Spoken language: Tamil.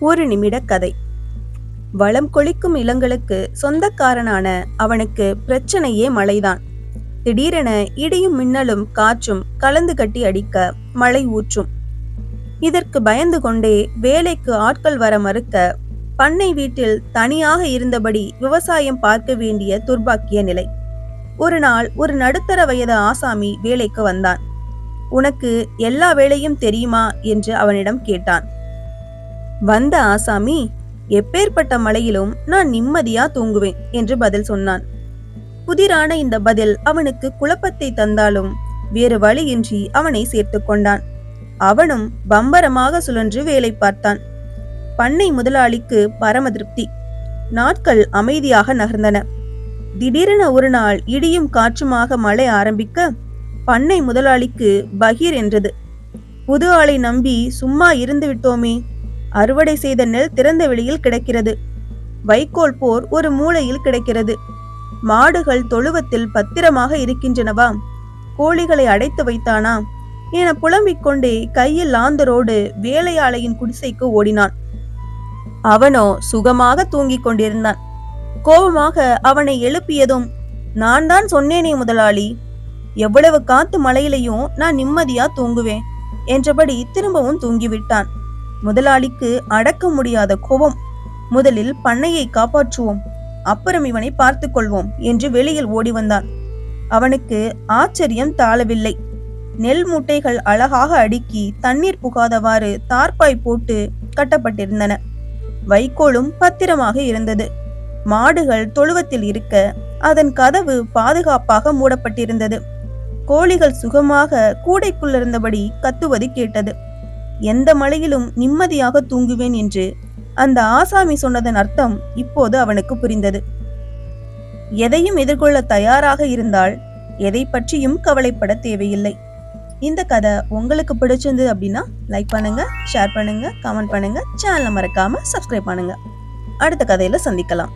ஒரு நிமிட கதை. வளம் கொளிக்கும் இளங்களுக்கு சொந்தக்காரனான அவனுக்கு பிரச்சனையே மழைதான் திடீரென இடியும் மின்னலும் காற்றும் கலந்து கட்டி அடிக்க மழை ஊற்றும். இதற்கு பயந்து கொண்டே வேலைக்கு ஆட்கள் வர மறுக்க பண்ணை வீட்டில் தனியாக இருந்தபடி விவசாயம் பார்க்க வேண்டிய துர்பாக்கிய நிலை. ஒரு நாள் ஒரு நடுத்தர வயது ஆசாமி வேலைக்கு வந்தான். உனக்கு எல்லா வேலையும் தெரியுமா? என்று அவனிடம் கேட்டான். வந்த ஆசாமி எப்பேற்பட்ட மழையிலும் நான் நிம்மதியா தூங்குவேன் என்று பதில் சொன்னான். புதிரான இந்த பதில் அவனுக்கு குழப்பத்தை தந்தாலும் வேறு வழியின்றி அவனை சேர்த்து கொண்டான். அவனும் பம்பரமாக சுழன்று வேலை பார்த்தான். பண்ணை முதலாளிக்கு பரம திருப்தி. நாட்கள் அமைதியாக நகர்ந்தன. திடீரென ஒரு நாள் இடியும் காற்றுமாக மழை ஆரம்பிக்க பண்ணை முதலாளிக்கு பகீர் என்றது. புது ஆளை நம்பி சும்மா இருந்து விட்டோமே அறுவடை செய்த நெல் திறந்த வெளியில் கிடக்கிறது. வைக்கோல் போர் ஒரு மூலையில் கிடக்கிறது. மாடுகள் தொழுவத்தில் பத்திரமாக இருக்கின்றனவா? கோழிகளை அடைத்து வைத்தானா என புலம்பிக் கொண்டே கையில் லாந்தரோடு வேலையாளையின் குடிசைக்கு ஓடினான். அவனோ சுகமாக தூங்கிக் கொண்டிருந்தான். கோபமாக அவனை எழுப்பியதும் நான் தான் சொன்னேனே முதலாளி. எவ்வளவு காத்து மலையிலையும் நான் நிம்மதியா தூங்குவேன். என்றபடி திரும்பவும் தூங்கிவிட்டான். முதலாளிக்கு அடக்க முடியாத கோபம். முதலில் பண்ணையை காப்பாற்றுவோம். அப்புறம் இவனை பார்த்து கொள்வோம் என்று வெளியில் ஓடி வந்தான். அவனுக்கு ஆச்சரியம் தாழவில்லை. நெல் மூட்டைகள் அழகாக அடுக்கி தண்ணீர் புகாதவாறு தார்ப்பாய் போட்டு கட்டப்பட்டிருந்தன. வைக்கோலும் பத்திரமாக இருந்தது. மாடுகள் தொழுவத்தில் இருக்க அதன் கதவு பாதுகாப்பாக மூடப்பட்டிருந்தது. கோழிகள் சுகமாக கூடைக்குள்ளிருந்தபடி கத்துவது கேட்டது. எந்த மலையிலும் நிம்மதியாக தூங்குவேன் என்று அந்த ஆசாமி சொன்னதன் அர்த்தம் இப்போது அவனுக்கு புரிந்தது. எதையும் எதிர்கொள்ள தயாராக இருந்தால் எதை பற்றியும் கவலைப்பட தேவையில்லை. இந்த கதை உங்களுக்கு பிடிச்சிருந்தது அப்படின்னா லைக் பண்ணுங்க ஷேர் பண்ணுங்க கமெண்ட் பண்ணுங்க சேனலை மறக்காம சப்ஸ்கிரைப் பண்ணுங்க. அடுத்த கதையில சந்திக்கலாம்.